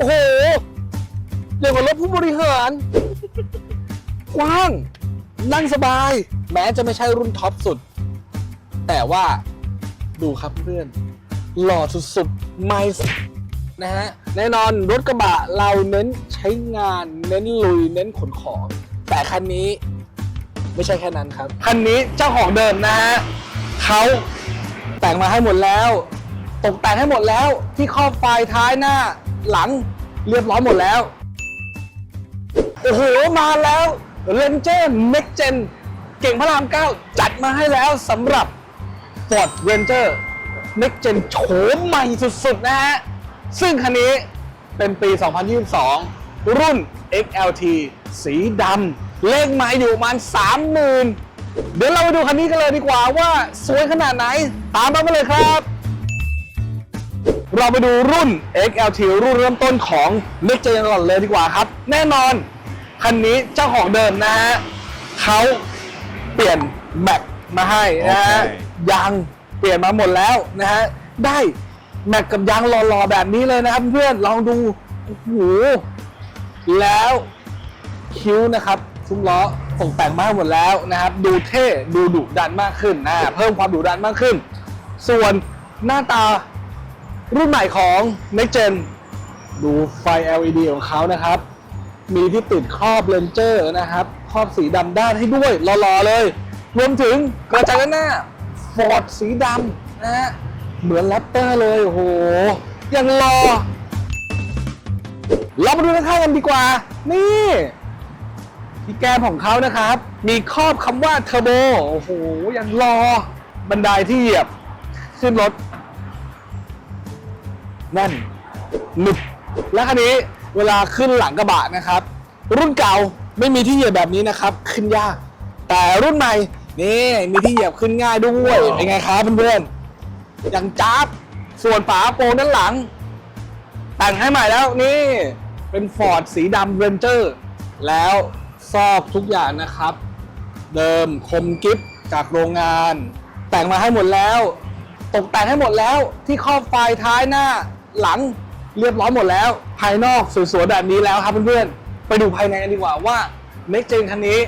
โอ้โหเรียกว่ารถผู้บริหาร กว้าง นั่งสบาย แม้จะไม่ใช่รุ่นท็อปสุด แต่ว่าดูครับเพื่อน หล่อสุดๆไม่นะฮะ แน่นอนรถกระบะเราเน้นใช้งาน เน้นลุย เน้นขนของ แต่คันนี้ไม่ใช่แค่นั้นครับ คันนี้เจ้าของเดิมนะฮะเขาแต่งมาให้หมดแล้ว ตกแต่งให้หมดแล้วที่ครอบไฟท้ายหน้า หลังเรียบร้อยหมดแล้ว โอ้โห มาแล้วเรนเจอร์เม็กเจนเก่งพระรามเก้าจัดมาให้แล้วสำหรับ Ford Ranger Next Gen โฉมใหม่สุดๆ นะฮะ ซึ่งคันนี้เป็นปี 2022 รุ่น XLT สีดำเลขไม้อยู่ประมาณ 30,000 เดี๋ยวเราไปดูคันนี้กันเลยดีกว่าว่าสวยขนาดไหน ตามมาไปเลยครับ เราไปดูรุ่น XLT รุ่นเริ่มต้นของ Next Gen ก่อนเลยดีกว่าครับ แน่นอน คันนี้เจ้าของเดิมนะฮะเขาเปลี่ยนแม็กมาให้นะฮะโอเคยางเปลี่ยนมาหมดแล้วนะฮะ ได้แม็กกับยางหล่อๆแบบนี้เลยนะครับเพื่อนลองดูโอ้โหแล้วคิ้วนะครับซุ้มล้อตกแต่งมากหมดแล้วนะครับ ดูเท่ดูดุดันมากขึ้นนะเพิ่มความดุดันมากขึ้น ส่วนหน้าตา รุ่นใหม่ของ Next Gen ดูไฟ LED ของเขานะครับ มีที่ติดครอบเลนเจอร์นะครับ ครอบสีดำด้านให้ด้วยหล่อๆเลย รวมถึงกระจังหน้าฟอร์ดสีดำนะฮะเหมือนแรปเตอร์เลยโอ้โหยังรอ เรามาดูด้านข้างกันดีกว่า นี่ที่แก้มของเขานะครับ มีครอบคำว่าเทอร์โบโอ้โหยังรอบันไดที่เหยียบ ขึ้นรถ นั่นหนึบและคันนี้เวลาขึ้นหลังกระบะนะครับ รุ่นเก่าไม่มีที่เหยียบแบบนี้นะครับ ขึ้นยาก แต่รุ่นใหม่นี่มีที่เหยียบขึ้นง่ายด้วยเป็นไงครับเพื่อนๆอย่างจ้าบส่วนฝาโปรงด้านหลัง แต่งให้ใหม่แล้วนี่เป็นฟอร์ดสีดำเรนเจอร์แล้วซอกทุกอย่างนะครับ เดิมคมกิฟจากโรงงาน แต่งมาให้หมดแล้ว ตกแต่งให้หมดแล้วที่ครอบไฟท้ายหน้า หลังเรียบร้อยหมดแล้ว ภายนอกสวยๆแบบนี้แล้วครับเพื่อนๆ ไปดูภายในกันดีกว่าว่า Next Gen คันนี้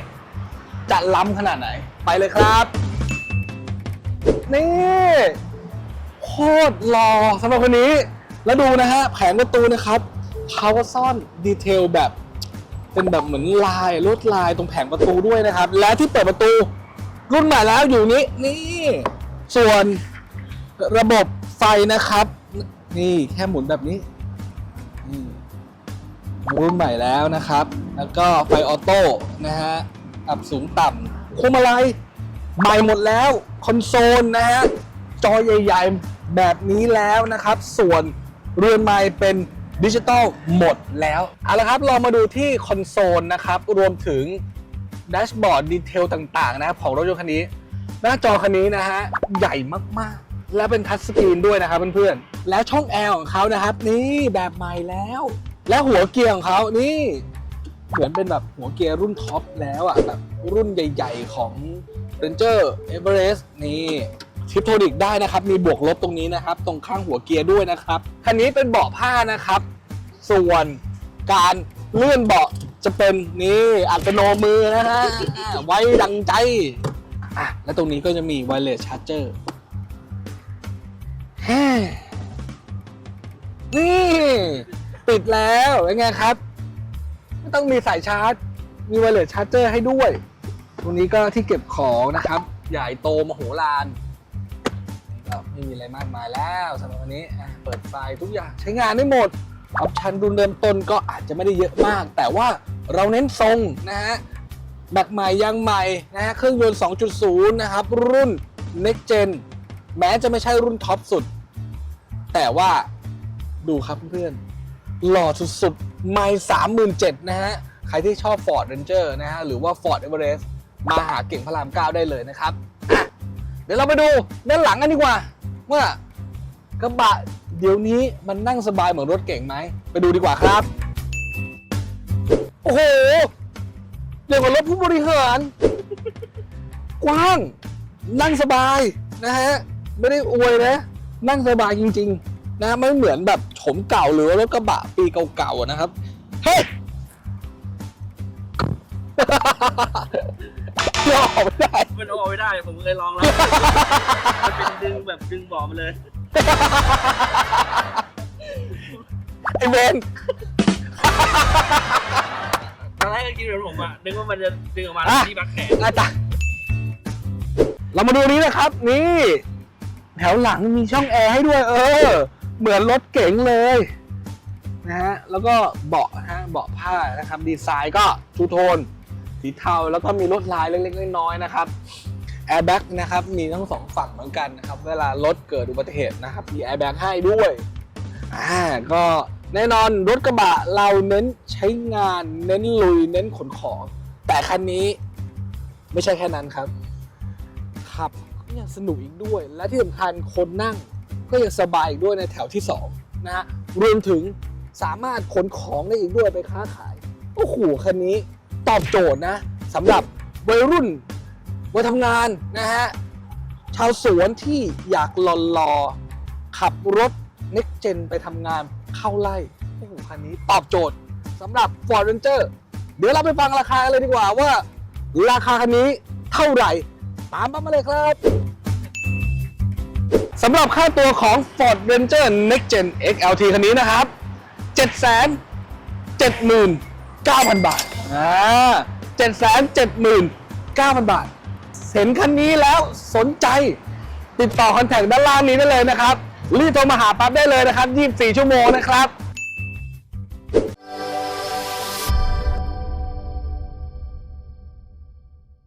จะล้ำขนาดไหน ไปเลยครับ นี่โคตรหล่อสำหรับคนนี้ แล้วดูนะฮะ แผงประตูนะครับเขาก็ซ่อนดีเทลแบบ เป็นแบบเหมือนลายลวดลายตรงแผงประตูด้วยนะครับ และที่เปิดประตู รุ่นใหม่แล้วอยู่นี้นี่ ส่วนระบบไฟนะครับ นี่แค่หมุนแบบนี้นี่รุ่นใหม่แล้วนะครับ แล้วก็ไฟออโต้นะฮะปรับสูงต่ำคุมอะไรใหม่หมดแล้ว คอนโซลนะฮะ จอใหญ่ๆ แบบนี้แล้วนะครับ ส่วนเรือนไม้เป็นดิจิตอลหมดแล้วเอาละครับเรามาดูที่คอนโซลนะครับ รวมถึงแดชบอร์ดดีเทลต่างๆ นะครับของรถยนต์คันนี้ หน้าจอคันนี้นะฮะ ใหญ่มากๆ และเป็นทัชสกรีนด้วยนะครับเพื่อนๆ และช่องแอร์ของเขานะครับ นี่แบบใหม่แล้ว และหัวเกียร์ของเขานี่ เหมือนเป็นแบบหัวเกียร์รุ่นท็อปแล้วอะแบบรุ่นใหญ่ ๆ ของ Ranger Everest นี่ทิปโทนิกได้นะครับ มีบวกลบตรงนี้นะครับ ตรงข้างหัวเกียร์ด้วยนะครับ คันนี้เป็นเบาะผ้านะครับ ส่วนการเลื่อนเบาะจะเป็นนี่อัตโนมือนะฮะไว้ดังใจอะและตรงนี้ก็จะมี wireless charger แฮ่ นี่ติดแล้วเป็นไงครับ ไม่ต้องมีสายชาร์จ มีไวเลสชาร์จเจอร์ให้ด้วย ตรงนี้ก็ที่เก็บของนะครับ ใหญ่โตมโหฬารก็ไม่มีอะไรมากมายแล้วสำหรับวันนี้อะเปิดไฟทุกอย่างใช้งานได้หมด ออปชันรุ่นเริ่มต้นก็อาจจะไม่ได้เยอะมาก แต่ว่าเราเน้นทรงนะฮะแบตใหม่ยางใหม่นะฮะเครื่องยนต์ 2.0 นะครับ รุ่น Next Gen แม้จะไม่ใช่รุ่นท็อปสุด แต่ว่าดูครับเพื่อนหล่อสุดๆ ไม่สามหมื่นเจ็ดนะฮะ ใครที่ชอบ Ford Ranger นะฮะ หรือว่า Ford Everest มาหาเก่งพระรามเก้าได้เลยนะครับ เดี๋ยวเราไปดูด้านหลังกันดีกว่า ว่ากระบะเดี๋ยวนี้มันนั่งสบายเหมือนรถเก่งไหม ไปดูดีกว่าครับ โอ้โหเรียวกว่ารถผู้บริหาร กว้าง นั่งสบายนะฮะ ไม่ได้อวยนะ นั่งสบายจริงนะไม่เหมือนแบบโฉมเก่าหรือว่ารถกระบะปีเก่าๆอะนะครับ เฮ้ยเดี๋ยวออกไม่ได้ มันเอาไม่ได้ ผมเคยลองแล้ว มันเป็นดึงแบบดึงเบอกมาเลย ไอเวนตอนแรกก็คิดเหมือนผมอะนึกว่ามันจะดึงออกมาอะที่บักแขน อาจารย์เรามาดูนี้นะครับ นี่แถวหลังมีช่องแอร์ให้ด้วย เออ เหมือนรถเก๋งเลยนะฮะแล้วก็เบาะฮะเบาะผ้านะครับ ดีไซน์ก็ทูโทน สีเทาแล้วก็มีลวดลายเล็กๆน้อยๆนะครับแอร์แบ็กนะครับมีทั้งสองฝั่งเหมือนกันนะครับ เวลารถเกิดอุบัติเหตุนะครับมีแอร์แบ็กให้ด้วยอ่าก็แน่นอนรถกระบะเราเน้นใช้งานเน้นลุยเน้นขนของ แต่คันนี้ไม่ใช่แค่นั้นครับขับ ยังสนุกอีกด้วย และที่สำคัญคนนั่งก็ยังสบายอีกด้วยในแถวที่2นะฮะรวมถึงสามารถขนของได้อีกด้วยไปค้าขายโอ้โหคันนี้ตอบโจทย์นะสำหรับวัยรุ่นวัยทำงานนะฮะชาวสวนที่อยากหล่อรอขับรถ Next Gen ไปทำงานเข้าไล่โอ้โหคันนี้ตอบโจทย์สำหรับ Ford Ranger เดี๋ยวเราไปฟังราคาเลยดีกว่าว่า ราคาคันนี้เท่าไหร่ ตามมาเลยครับสำหรับค่าตัวของ Ford Ranger Next Gen XLT คันนี้นะครับ 779,000 บาทอ่า779,000 บาท เห็นคันนี้แล้วสนใจ ติดต่อคอนแทคด้านล่างนี้ได้เลยนะครับ รีบโทรมาหาปั๊บได้เลยนะครับ 24 ชั่วโมงนะครับ